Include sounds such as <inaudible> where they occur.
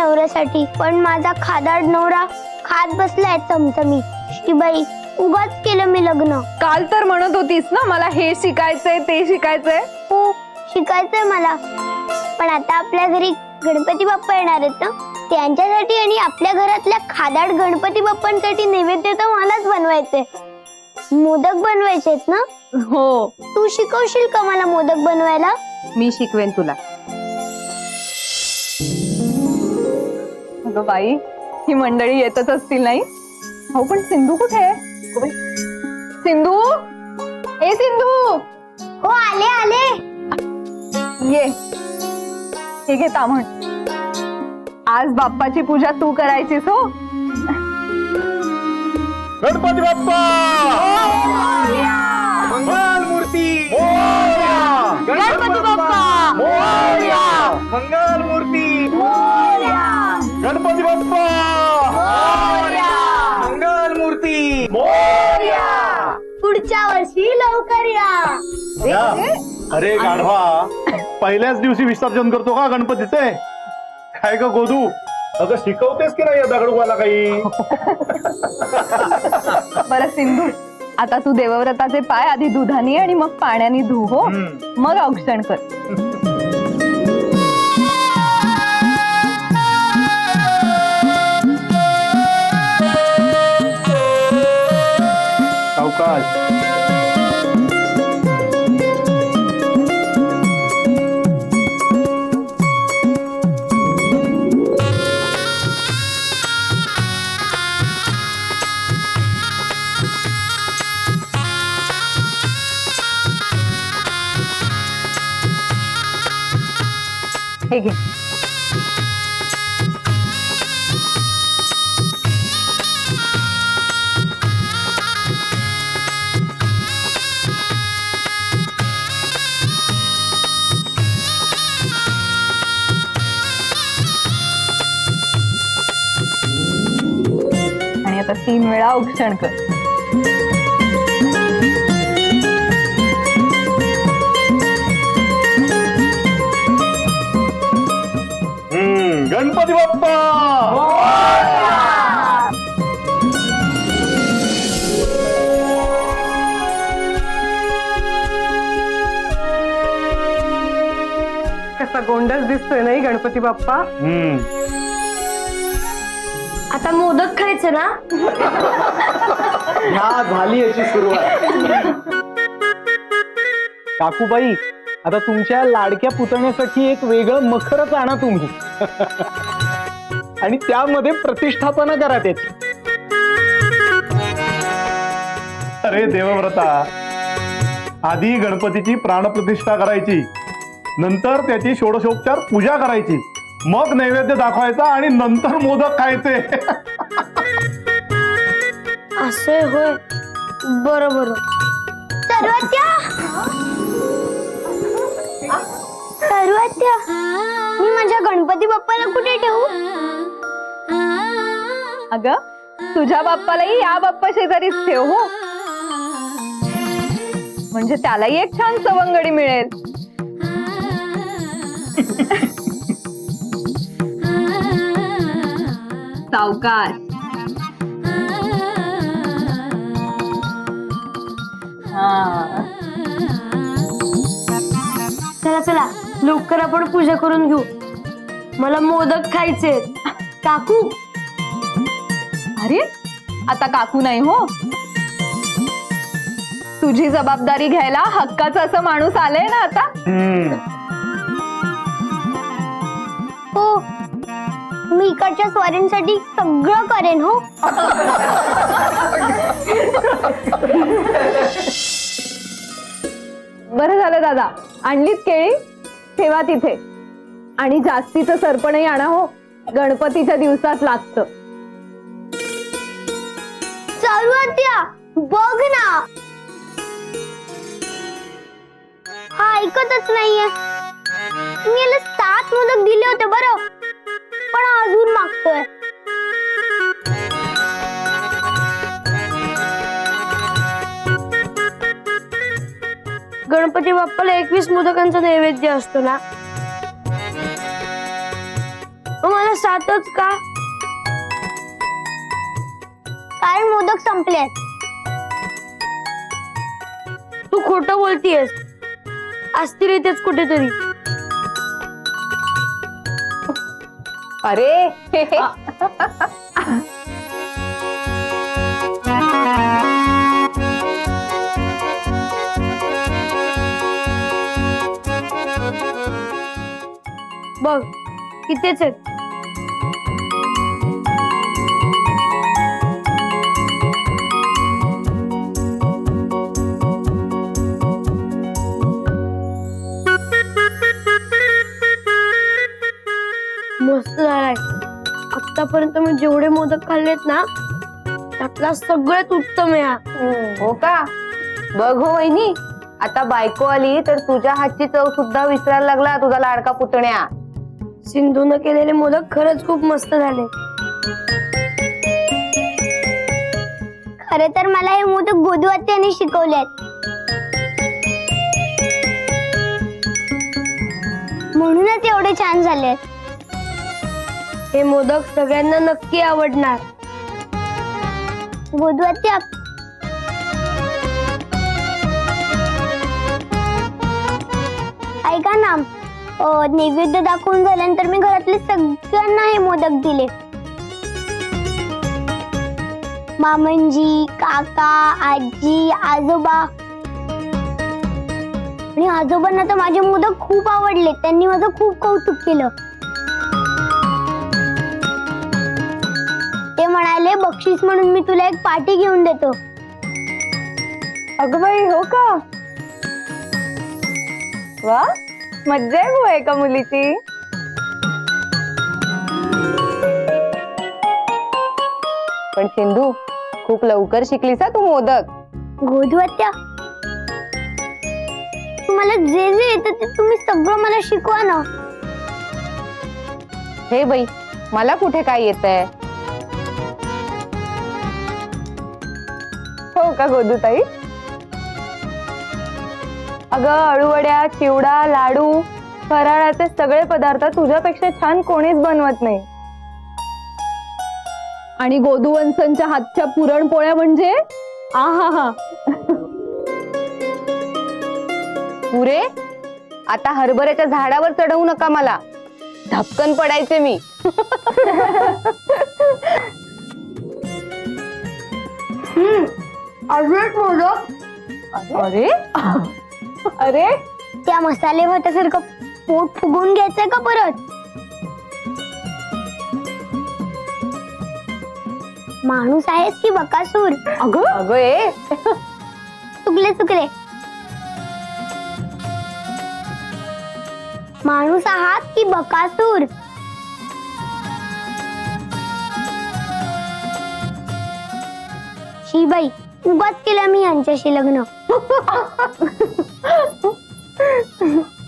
नवऱ्यासाठी. पण माझा खादाड नवरा खात बसलाय चमचमी. शिबाई उगाच केलं मी लग्न. काल तर म्हणत होतीस ना मला हे शिकायचंय ते शिकायचंय. हो शिकायचंय मला. पण आता आपल्या घरी गणपती बाप्पा येणार आहेत ना? त्यांच्यासाठी आणि आपल्या घरातल्या खादाड गणपती बाप्पांसाठी नैवेद्य तर मलाच बनवायचे मोदक बनवायचे आहेत ना? हो. तू शिकवशील का मला मोदक बनवायला? मी शिकवेन तुला. अगं बाई ही मंडळी येतच असतील नाही? हो पण सिंधू कुठे आहे? अगं बाई, सिंधू? ए सिंधू! हो आले आले. ये. हे घे तामण आज बाप्पाची पूजा तू करायचीस हो? गणपती बाप्पा! लवकर या. अरे गाढवा पहिल्याच दिवशी विसर्जन करतो का गणपतीचे? काय ग गोदू? अगं शिकवतेस की नाही या दगडूबाला काही? बरं सिंधू आता तू देवव्रताचे पाय आधी दुधाने आणि मग पाण्याने धु हो. मग औक्षण कर. हे घे आणि आता तीन वेळा उक्षण कर. गणपती बाप्पा! कसा गोंडस दिसतोय नाही गणपती बाप्पा? हम्म. आता मोदक खायचं ना? ह्या झाली याची सुरुवात. काकूबाई आता तुमच्या लाडक्या पुतण्यासाठी एक वेगळं मखरच आणा तुम्ही. आणि त्यामध्ये प्रतिष्ठापना करा त्याची. अरे देवव्रता आधी गणपतीची प्राणप्रतिष्ठा करायची नंतर त्याची षोडशोपचार पूजा करायची मग नैवेद्य दाखवायचा आणि नंतर मोदक खायचे. असे होय. बरं बरं. बाप्पाला कुठे ठेवू? अगं तुझ्या बाप्पालाही या बाप्पा शेजारीच ठेव हो. म्हणजे त्यालाही एक छान सवंगडी मिळेल. सावकाश हा. चला चला. लवकर आपण पूजा करून घेऊ. मला मोदक खायचे. काकू. अरे आता काकू नाही हो. तुझी जबाबदारी घ्यायला हक्काचा असं माणूस आलंय ना आता. हम्म. हो. मी इकडच्या स्वारींसाठी सगळं करेन हो. बरं झालं दादा. आणलीत केळी? ठेवा तिथे. आणि जास्तीचं सरपणही आणा हो. गणपतीच्या दिवसात लागतं. चालू बघ ना. हा ऐकतच नाहीये. मी याला सात मोदक दिले होते बरं. पण हा अजून मागतोय. गणपती बाप्पाला एकवीस मोदकांचा नैवेद्य असतो ना? मला सातच का? कारण मोदक संपलेत. तू खोटं बोलतीयस. असतील इथेच कुठेतरी. अरे. बघ इथेच आहेत. आतापर्यंत मी जेवढे मोदक खाल्लेत ना त्यातला सगळ्यात उत्तम आहे हा. हो का? बघ हो वहिनी आता बायको आली तर तुझ्या हातची चव सुद्धा विसरायला लागला तुझा लाडका पुतण्या. सिंधून केलेले मोदक खरंच खूप मस्त झाले. खरे तर मला हे मोदक गोदवात्याने शिकवलेत. म्हणूनच एवढे छान झालेत. हे मोदक सगळ्यांना नक्की आवडणार. गोदवात्या ऐका ना अं, नैवेद्य दाखवून झाल्यानंतर मी घरातले सगळ्यांना हे मोदक दिले. मामंजी काका आजी आजोबा. आणि आजोबांना तर माझे मोदक खूप आवडले. त्यांनी माझं खूप कौतुक केलं. म्हणाले बक्षीस म्हणून मी तुला एक पाटी घेऊन देतो. अगं बाई हो का? वा मज्जा आहे बुवा एका मुलीची. पण सिंधू खूप लवकर शिकलीस हा तू मोदक. गोधवात्या? तुम्हाला जे जे येतं ते तुम्ही सगळं मला शिकवा ना. हे बाई मला कुठे काय येत आहे हो का गोदूताई? अगं अळूवड्या चिवडा लाडू फराळाचे सगळे पदार्थ तुझ्यापेक्षा छान कोणीच बनवत नाही. आणि गोदुवंसांच्या हातच्या पुरणपोळ्या म्हणजे? आहा हा पुरे आता हरभऱ्याच्या झाडावर चढवू नका मला. धपकन पडायचे मी. <laughs> अरे अरे? त्या मसाले भातासारखं पोट फुगवून घ्यायचंय का परत? माणूस आहेस की बकासूर? अगं. अगं ए. चुकले चुकले. माणूस आहात की बकासूर? शिबाई उगाच केलं मी यांच्याशी लग्न. <laughs>